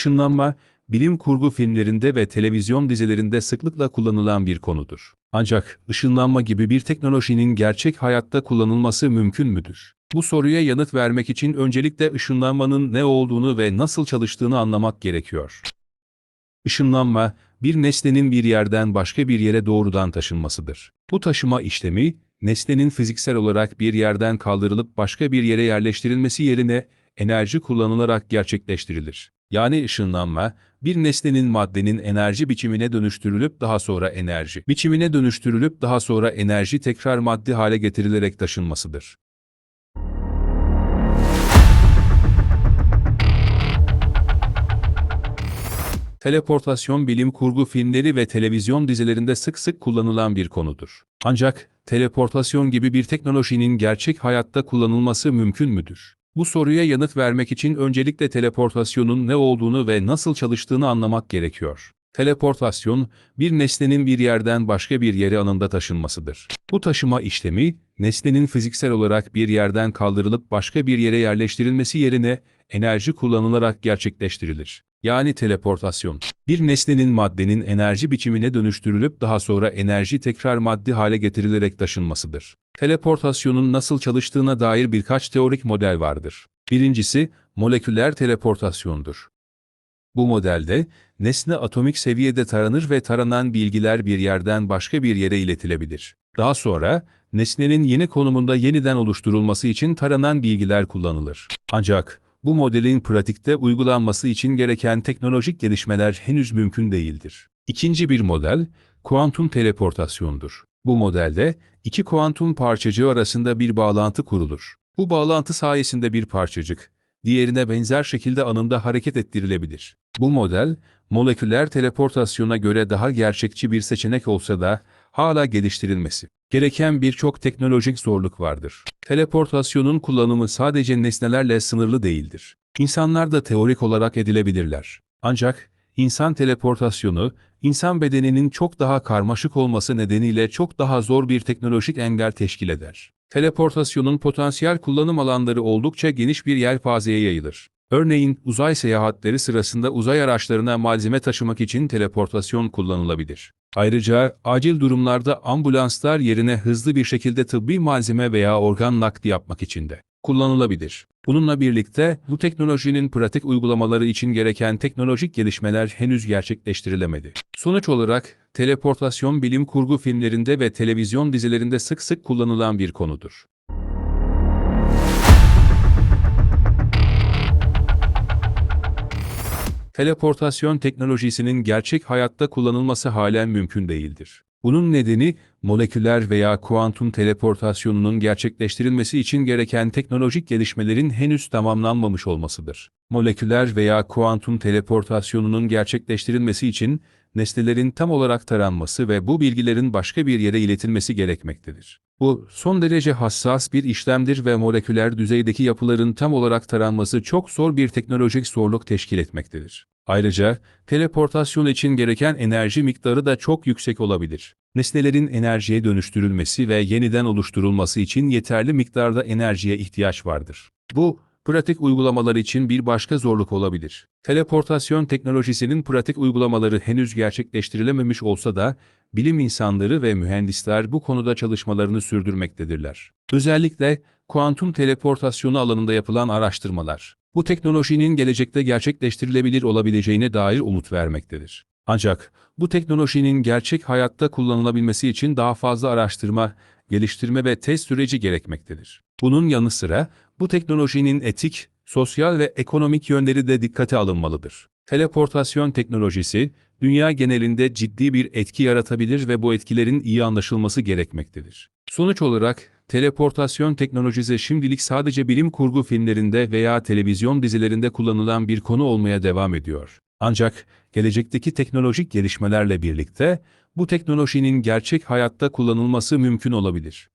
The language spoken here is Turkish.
Işınlanma, bilim kurgu filmlerinde ve televizyon dizilerinde sıklıkla kullanılan bir konudur. Ancak ışınlanma gibi bir teknolojinin gerçek hayatta kullanılması mümkün müdür? Bu soruya yanıt vermek için öncelikle ışınlanmanın ne olduğunu ve nasıl çalıştığını anlamak gerekiyor. Işınlanma, bir nesnenin bir yerden başka bir yere doğrudan taşınmasıdır. Bu taşıma işlemi, nesnenin fiziksel olarak bir yerden kaldırılıp başka bir yere yerleştirilmesi yerine enerji kullanılarak gerçekleştirilir. Yani ışınlanma, bir nesnenin maddenin enerji biçimine dönüştürülüp daha sonra enerji biçimine dönüştürülüp daha sonra enerji tekrar maddi hale getirilerek taşınmasıdır. Teleportasyon bilim kurgu filmleri ve televizyon dizilerinde sık sık kullanılan bir konudur. Ancak teleportasyon gibi bir teknolojinin gerçek hayatta kullanılması mümkün müdür? Bu soruya yanıt vermek için öncelikle teleportasyonun ne olduğunu ve nasıl çalıştığını anlamak gerekiyor. Teleportasyon, bir nesnenin bir yerden başka bir yere anında taşınmasıdır. Bu taşıma işlemi, nesnenin fiziksel olarak bir yerden kaldırılıp başka bir yere yerleştirilmesi yerine enerji kullanılarak gerçekleştirilir. Yani teleportasyon, bir nesnenin maddenin enerji biçimine dönüştürülüp daha sonra enerji tekrar maddi hale getirilerek taşınmasıdır. Teleportasyonun nasıl çalıştığına dair birkaç teorik model vardır. Birincisi, moleküler teleportasyondur. Bu modelde, nesne atomik seviyede taranır ve taranan bilgiler bir yerden başka bir yere iletilebilir. Daha sonra, nesnenin yeni konumunda yeniden oluşturulması için taranan bilgiler kullanılır. Ancak, bu modelin pratikte uygulanması için gereken teknolojik gelişmeler henüz mümkün değildir. İkinci bir model, kuantum teleportasyondur. Bu modelde, iki kuantum parçacığı arasında bir bağlantı kurulur. Bu bağlantı sayesinde bir parçacık, diğerine benzer şekilde anında hareket ettirilebilir. Bu model, moleküler teleportasyona göre daha gerçekçi bir seçenek olsa da, hala geliştirilmesi gereken birçok teknolojik zorluk vardır. Teleportasyonun kullanımı sadece nesnelerle sınırlı değildir. İnsanlar da teorik olarak edilebilirler. Ancak, insan teleportasyonu, insan bedeninin çok daha karmaşık olması nedeniyle çok daha zor bir teknolojik engel teşkil eder. Teleportasyonun potansiyel kullanım alanları oldukça geniş bir yelpazeye yayılır. Örneğin, uzay seyahatleri sırasında uzay araçlarına malzeme taşımak için teleportasyon kullanılabilir. Ayrıca, acil durumlarda ambulanslar yerine hızlı bir şekilde tıbbi malzeme veya organ nakli yapmak için de kullanılabilir. Bununla birlikte, bu teknolojinin pratik uygulamaları için gereken teknolojik gelişmeler henüz gerçekleştirilemedi. Sonuç olarak, teleportasyon bilim kurgu filmlerinde ve televizyon dizilerinde sık sık kullanılan bir konudur. Teleportasyon teknolojisinin gerçek hayatta kullanılması halen mümkün değildir. Bunun nedeni, moleküler veya kuantum teleportasyonunun gerçekleştirilmesi için gereken teknolojik gelişmelerin henüz tamamlanmamış olmasıdır. Moleküler veya kuantum teleportasyonunun gerçekleştirilmesi için, nesnelerin tam olarak taranması ve bu bilgilerin başka bir yere iletilmesi gerekmektedir. Bu, son derece hassas bir işlemdir ve moleküler düzeydeki yapıların tam olarak taranması çok zor bir teknolojik zorluk teşkil etmektedir. Ayrıca, teleportasyon için gereken enerji miktarı da çok yüksek olabilir. Nesnelerin enerjiye dönüştürülmesi ve yeniden oluşturulması için yeterli miktarda enerjiye ihtiyaç vardır. Bu, pratik uygulamalar için bir başka zorluk olabilir. Teleportasyon teknolojisinin pratik uygulamaları henüz gerçekleştirilememiş olsa da, bilim insanları ve mühendisler bu konuda çalışmalarını sürdürmektedirler. Özellikle, kuantum teleportasyonu alanında yapılan araştırmalar, bu teknolojinin gelecekte gerçekleştirilebilir olabileceğine dair umut vermektedir. Ancak, bu teknolojinin gerçek hayatta kullanılabilmesi için daha fazla araştırma, geliştirme ve test süreci gerekmektedir. Bunun yanı sıra, bu teknolojinin etik, sosyal ve ekonomik yönleri de dikkate alınmalıdır. Teleportasyon teknolojisi, dünya genelinde ciddi bir etki yaratabilir ve bu etkilerin iyi anlaşılması gerekmektedir. Sonuç olarak, teleportasyon teknolojisi şimdilik sadece bilim kurgu filmlerinde veya televizyon dizilerinde kullanılan bir konu olmaya devam ediyor. Ancak, gelecekteki teknolojik gelişmelerle birlikte, bu teknolojinin gerçek hayatta kullanılması mümkün olabilir.